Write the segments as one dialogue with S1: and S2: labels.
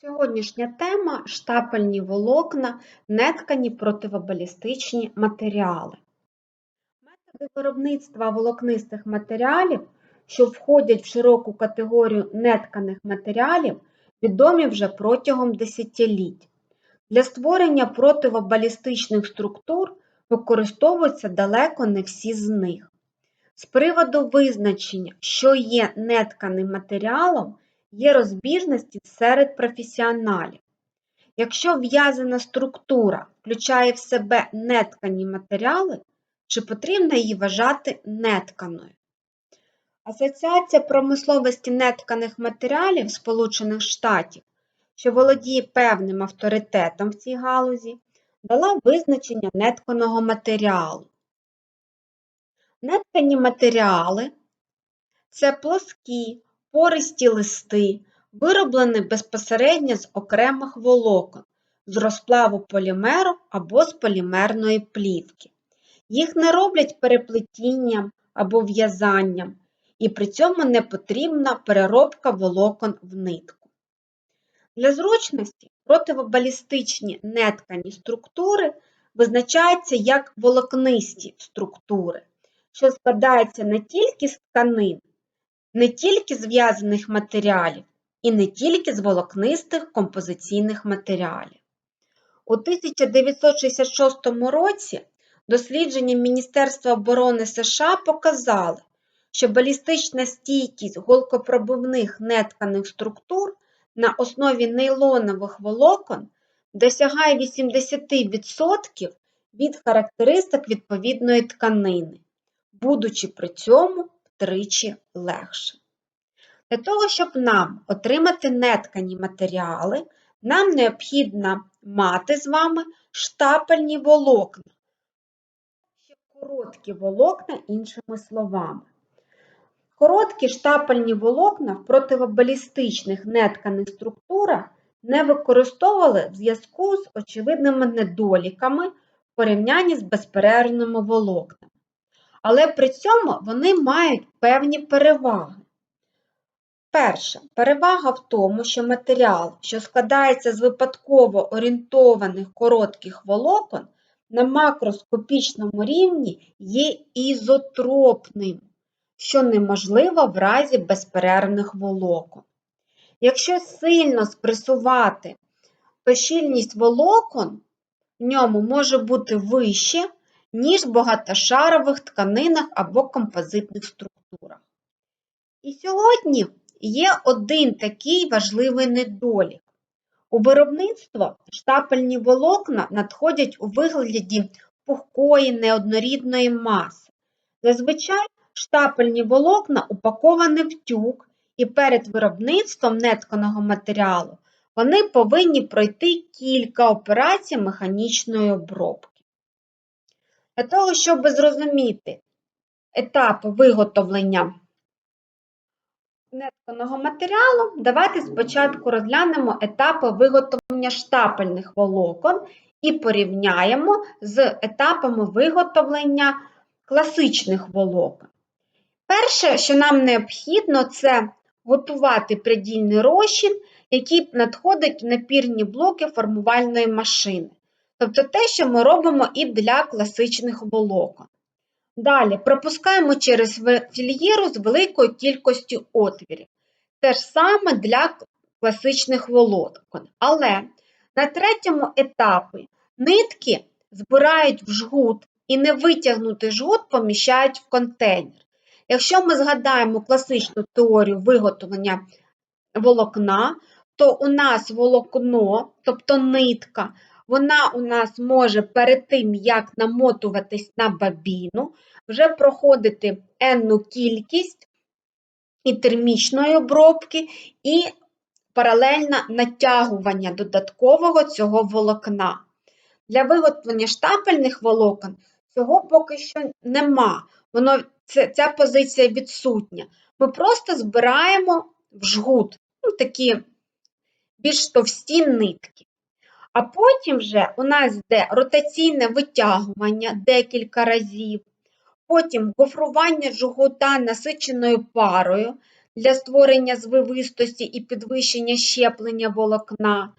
S1: Сьогоднішня тема штапельні волокна, неткані противобалістичні матеріали. Методи виробництва волокнистих матеріалів, що входять в широку категорію нетканих матеріалів, відомі вже протягом десятиліть. Для створення противобалістичних структур використовуються далеко не всі з них. З приводу визначення, що є нетканим матеріалом, є розбіжності серед професіоналів. Якщо в'язана структура включає в себе неткані матеріали, чи потрібно її вважати нетканою? Асоціація промисловості нетканих матеріалів Сполучених Штатів, що володіє певним авторитетом в цій галузі, дала визначення нетканого матеріалу. Неткані матеріали це плоскі, пористі листи, вироблені безпосередньо з окремих волокон, з розплаву полімеру або з полімерної плівки. Їх не роблять переплетінням або в'язанням, і при цьому не потрібна переробка волокон в нитку. Для зручності противобалістичні неткані структури визначаються як волокнисті структури, що складаються не тільки з тканин, не тільки з в'язаних матеріалів і не тільки з волокнистих композиційних матеріалів. У 1966 році дослідження Міністерства оборони США показали, що балістична стійкість голкопробивних нетканих структур на основі нейлонових волокон досягає 80% від характеристик відповідної тканини, будучи при цьому втричі легше. Для того, щоб нам отримати неткані матеріали, нам необхідно мати з вами штапельні волокна, короткі волокна, іншими словами. Короткі штапельні волокна в противобалістичних нетканих структурах не використовували в зв'язку з очевидними недоліками в порівнянні з безперервними волокнами. Але при цьому вони мають певні переваги. Перше, перевага в тому, що матеріал, що складається з випадково орієнтованих коротких волокон, на макроскопічному рівні є ізотропним, що неможливо в разі безперервних волокон. Якщо сильно спресувати, то щільність волокон в ньому може бути вище, ніж в багатошарових тканинах або композитних структурах. І сьогодні є один такий важливий недолік. У виробництво штапельні волокна надходять у вигляді пухкої неоднорідної маси. Зазвичай штапельні волокна упаковані в тюк, і перед виробництвом нетканого матеріалу вони повинні пройти кілька операцій механічної обробки. Для того, щоб зрозуміти етап виготовлення нетканого матеріалу, давайте спочатку розглянемо етапи виготовлення штапельних волокон і порівняємо з етапами виготовлення класичних волокон. Перше, що нам необхідно, це готувати придільний розчин, який надходить в напірні блоки формувальної машини. Тобто те, що ми робимо і для класичних волокон. Далі пропускаємо через фільєру з великою кількістю отвірів. Те ж саме для класичних волокон. Але на третьому етапі нитки збирають в жгут і не витягнутий жгут поміщають в контейнер. Якщо ми згадаємо класичну теорію виготовлення волокна, то у нас волокно, тобто нитка, вона у нас може перед тим, як намотуватись на бабіну, вже проходити енну кількість і термічної обробки, і паралельно натягування додаткового цього волокна. Для виготовлення штапельних волокон цього поки що нема. Воно, це, Ця позиція відсутня. Ми просто збираємо в жгут ну, такі більш товсті нитки. А потім вже у нас йде ротаційне витягування декілька разів, потім гофрування жгута насиченою парою. для створення звивистості і підвищення щеплення волокна.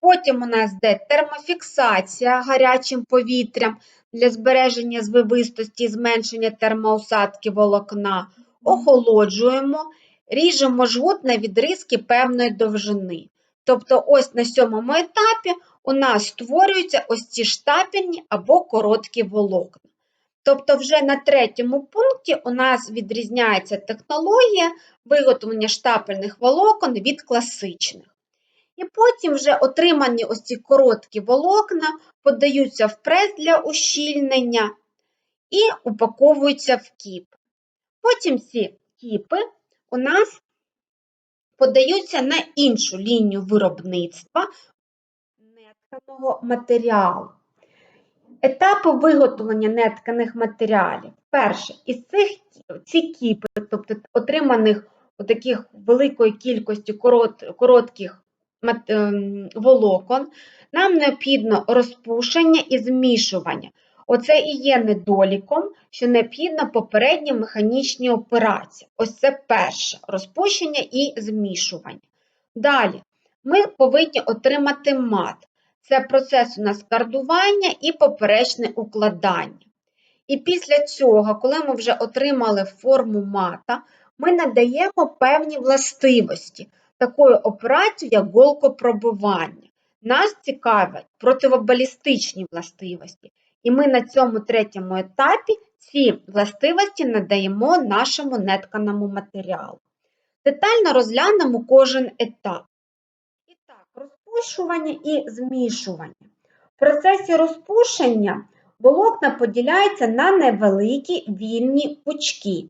S1: Потім у нас йде термофіксація гарячим повітрям для збереження звивистості і зменшення термоусадки волокна. Охолоджуємо, ріжемо жгут на відрізки певної довжини. Тобто, ось на сьомому етапі у нас створюються ось ці штапельні або короткі волокна. Тобто, вже на третьому пункті у нас відрізняється технологія виготовлення штапельних волокон від класичних. І потім вже отримані ось ці короткі волокна подаються в прес для ущільнення і упаковуються в кіп. Потім ці кіпи у нас подаються на іншу лінію виробництва нетканого матеріалу. Етапи виготовлення нетканих матеріалів. Перше, із цих ці кіпи, тобто отриманих у таких великої кількості корот, коротких ем, волокон, нам необхідно розпушення і змішування. Оце і є недоліком, що необхідно попередні механічні операції. Ось це перше розпущення і змішування. Далі ми повинні отримати мат. Це процес у нас кардування і поперечне укладання. І після цього, коли ми вже отримали форму мата, ми надаємо певні властивості такої операції, як голкопробивання. Нас цікавлять противобалістичні властивості. І ми на цьому третьому етапі ці властивості надаємо нашому нетканому матеріалу. Детально розглянемо кожен етап. Розпушування і змішування. В процесі розпушення волокна поділяються на невеликі вільні пучки.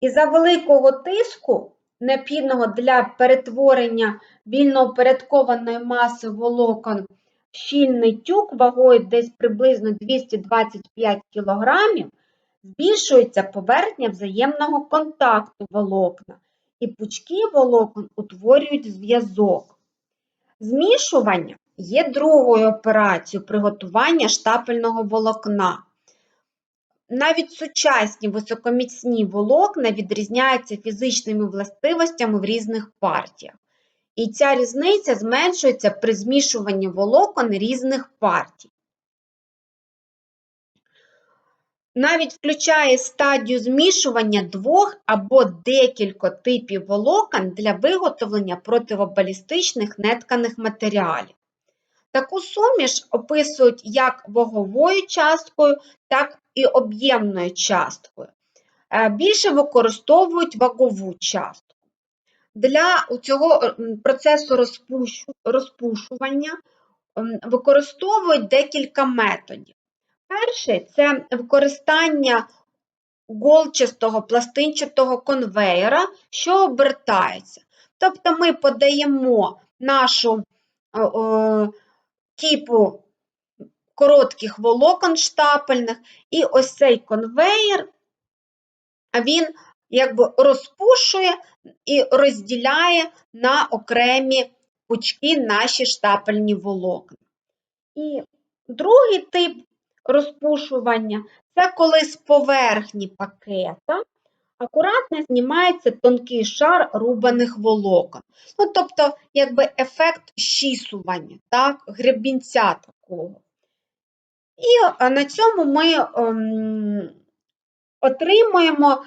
S1: І за великого тиску, необхідного для перетворення вільно упорядкованої маси волокон в щільний тюк вагою десь приблизно 225 кг, збільшується поверхня взаємного контакту волокна, і пучки волокон утворюють зв'язок. Змішування є другою операцією приготування штапельного волокна. Навіть сучасні високоміцні волокна відрізняються фізичними властивостями в різних партіях. І ця різниця зменшується при змішуванні волокон різних партій. Навіть включає стадію змішування двох або декілька типів волокон для виготовлення противобалістичних нетканих матеріалів. Таку суміш описують як ваговою часткою, так і об'ємною часткою. Е, Більше використовують вагову частку. Для цього процесу розпущу- розпушування використовують декілька методів. Перший це використання голчастого пластинчатого конвейера, що обертається. Тобто ми подаємо нашу е, е, кіпу коротких волокон штапельних, і ось цей конвейер, він якби розпушує і розділяє на окремі пучки наші штапельні волокна. І другий тип розпушування це коли з поверхні пакета акуратно знімається тонкий шар рубаних волокон. Ну, тобто, якби ефект щісування, так, гребінця такого. І на цьому ми ем, отримуємо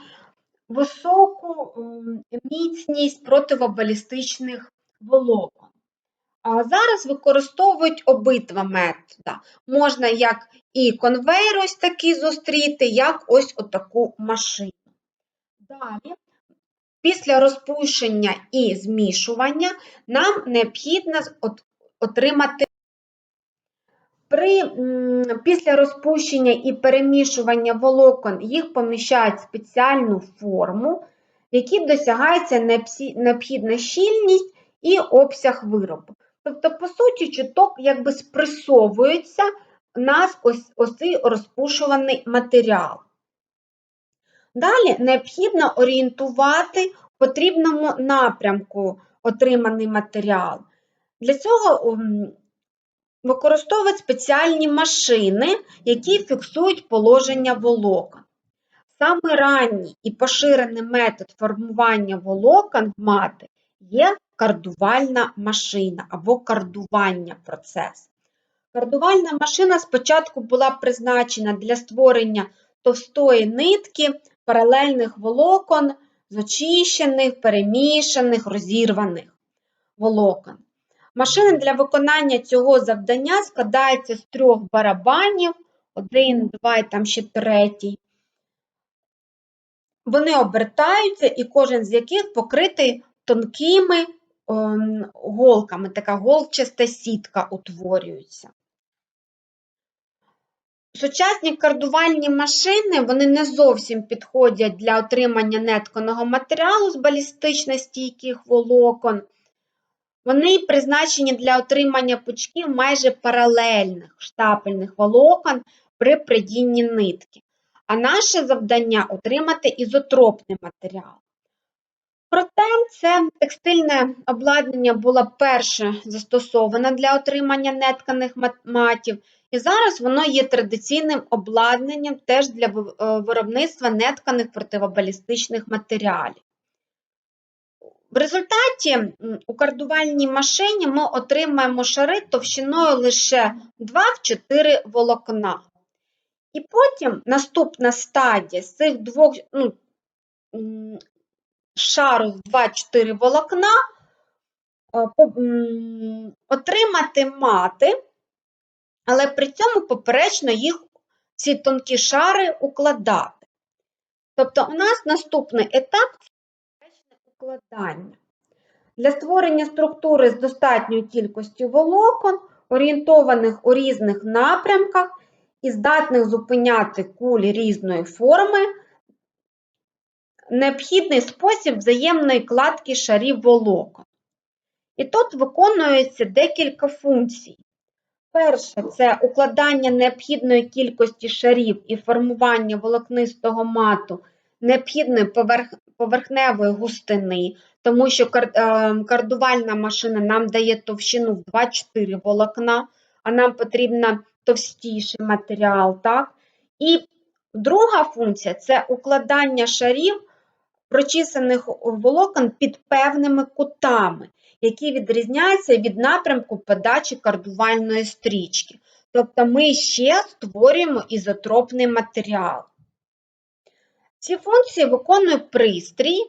S1: високу ем, міцність противобалістичних волокон. А зараз використовують обидва методи. Можна як і конвейер ось такий зустріти, як ось отаку машину. Далі, після розпушення і змішування, нам необхідно отримати при, після розпущення і перемішування волокон їх поміщають в спеціальну форму, в якій досягається необхідна щільність і обсяг виробу. Тобто, по суті, чуток якби спресовується нас ось, ось цей розпушуваний матеріал. Далі необхідно орієнтувати в потрібному напрямку отриманий матеріал. Для цього використовують спеціальні машини, які фіксують положення волокон. Саме ранній і поширений метод формування волокон в мати є кардувальна машина або кардування процес. Кардувальна машина спочатку була призначена для створення товстої нитки паралельних волокон з очищених, перемішаних, розірваних волокон. Машина для виконання цього завдання складається з трьох барабанів, один, два і там ще третій. Вони обертаються, і кожен з яких покритий тонкими голками, така голчаста сітка утворюється. Сучасні кардувальні машини вони не зовсім підходять для отримання нетканого матеріалу з балістично стійких волокон. Вони призначені для отримання пучків майже паралельних штапельних волокон при придінні нитки. А наше завдання отримати ізотропний матеріал. Проте це текстильне обладнання було перше застосоване для отримання нетканих матів, і зараз воно є традиційним обладнанням теж для е, виробництва нетканих противобалістичних матеріалів. В результаті у кардувальній машині ми отримаємо шари товщиною лише 2-4 волокна. І потім наступна стадія з цих двох ну, шару з 2-4 волокна е, отримати мати, але при цьому поперечно їх ці тонкі шари укладати. Тобто, у нас наступний етап поперечне укладання. Для створення структури з достатньою кількістю волокон, орієнтованих у різних напрямках і здатних зупиняти кулі різної форми, необхідний спосіб взаємної кладки шарів волокон. І тут виконується декілька функцій. Перше це укладання необхідної кількості шарів і формування волокнистого мату необхідної поверх... поверхневої густини, тому що кар... Е, кардувальна машина нам дає товщину в 2-4 волокна, а нам потрібен товстіший матеріал. Так? І друга функція це укладання шарів прочисаних волокон під певними кутами, які відрізняються від напрямку подачі кардувальної стрічки. Тобто ми ще створюємо ізотропний матеріал. Ці функції виконує пристрій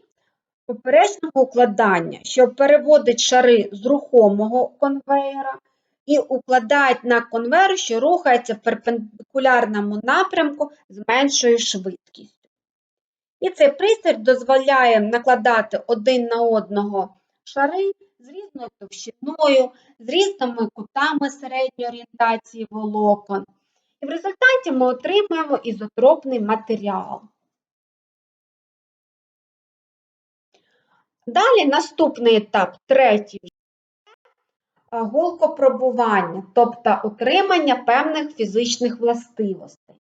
S1: поперечного укладання, що переводить шари з рухомого конвейера і укладають на конвейер, що рухається в перпендикулярному напрямку з меншою швидкістю. І цей пристрій дозволяє накладати один на одного шари з різною товщиною, з різними кутами середньої орієнтації волокон. І в результаті ми отримуємо ізотропний матеріал. Далі наступний етап, третій, голкопробування, тобто отримання певних фізичних властивостей.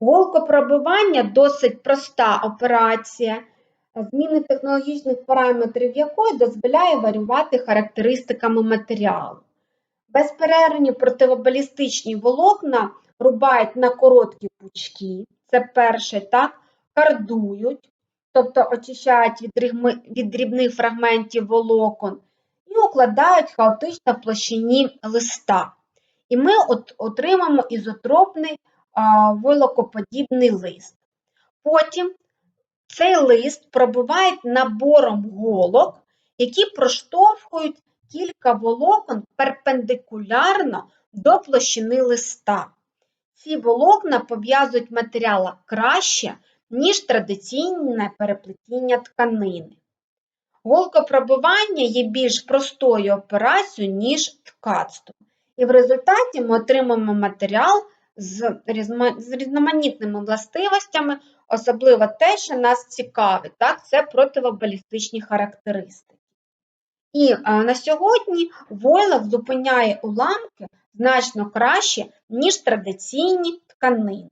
S1: Голкопробивання досить проста операція, зміни технологічних параметрів якої дозволяє варювати характеристиками матеріалу. Безперервні противобалістичні волокна рубають на короткі пучки, це перше, так, кардують, тобто очищають від дрібних фрагментів волокон, і укладають хаотично в площині листа. І ми от отримаємо ізотропний волокоподібний лист. Потім цей лист пробивають набором голок, які проштовхують кілька волокон перпендикулярно до площини листа. Ці волокна пов'язують матеріал краще, ніж традиційне переплетіння тканини. Голкопробивання є більш простою операцією, ніж ткацтво. І в результаті ми отримаємо матеріал з різноманітними властивостями, особливо те, що нас цікавить, так, це противобалістичні характеристики. І на сьогодні войлок зупиняє уламки значно краще, ніж традиційні тканини.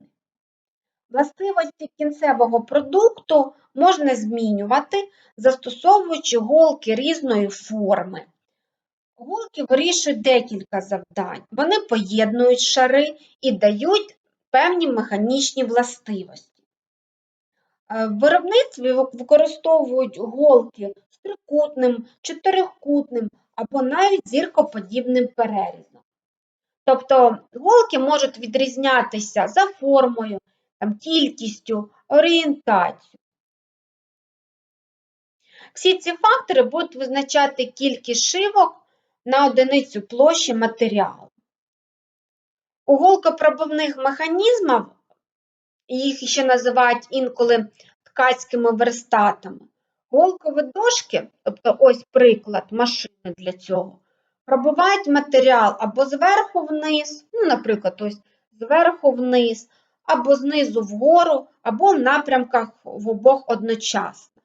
S1: Властивості кінцевого продукту можна змінювати, застосовуючи голки різної форми. Голки вирішують декілька завдань. Вони поєднують шари і дають певні механічні властивості. Е, В виробництві використовують голки з трикутним, чотирикутним або навіть зіркоподібним перерізом. Тобто голки можуть відрізнятися за формою, там, кількістю, орієнтацією. Всі ці фактори будуть визначати кількість шивок на одиницю площі матеріалу. У голкопробивних механізмах, їх ще називають інколи ткацькими верстатами, голкові дошки, тобто ось приклад машини для цього, пробивають матеріал або зверху вниз, ну, наприклад, ось зверху вниз, або знизу вгору, або в напрямках в обох одночасно.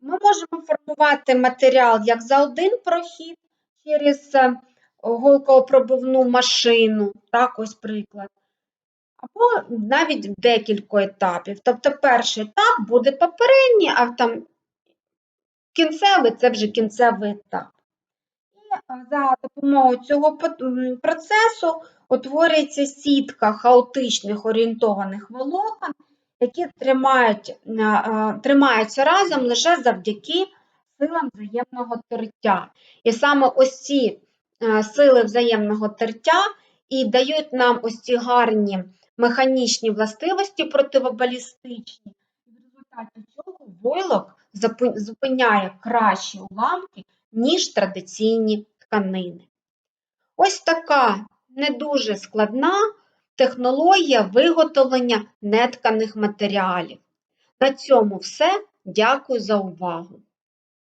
S1: Ми можемо формувати матеріал як за один прохід через е, голковопробивну машину, так, ось приклад, або навіть декілька етапів. Тобто перший етап буде попередній, а там кінцевий це вже кінцевий етап. І е, за допомогою цього процесу утворюється сітка хаотичних орієнтованих волокон, які тримають, е, е, тримаються разом лише завдяки силам взаємного тертя. І саме ось ці е, сили взаємного тертя і дають нам ось ці гарні механічні властивості противобалістичні. В результаті цього войлок зупиняє кращі уламки, ніж традиційні тканини. Ось така не дуже складна технологія виготовлення нетканих матеріалів. На цьому все. Дякую за увагу!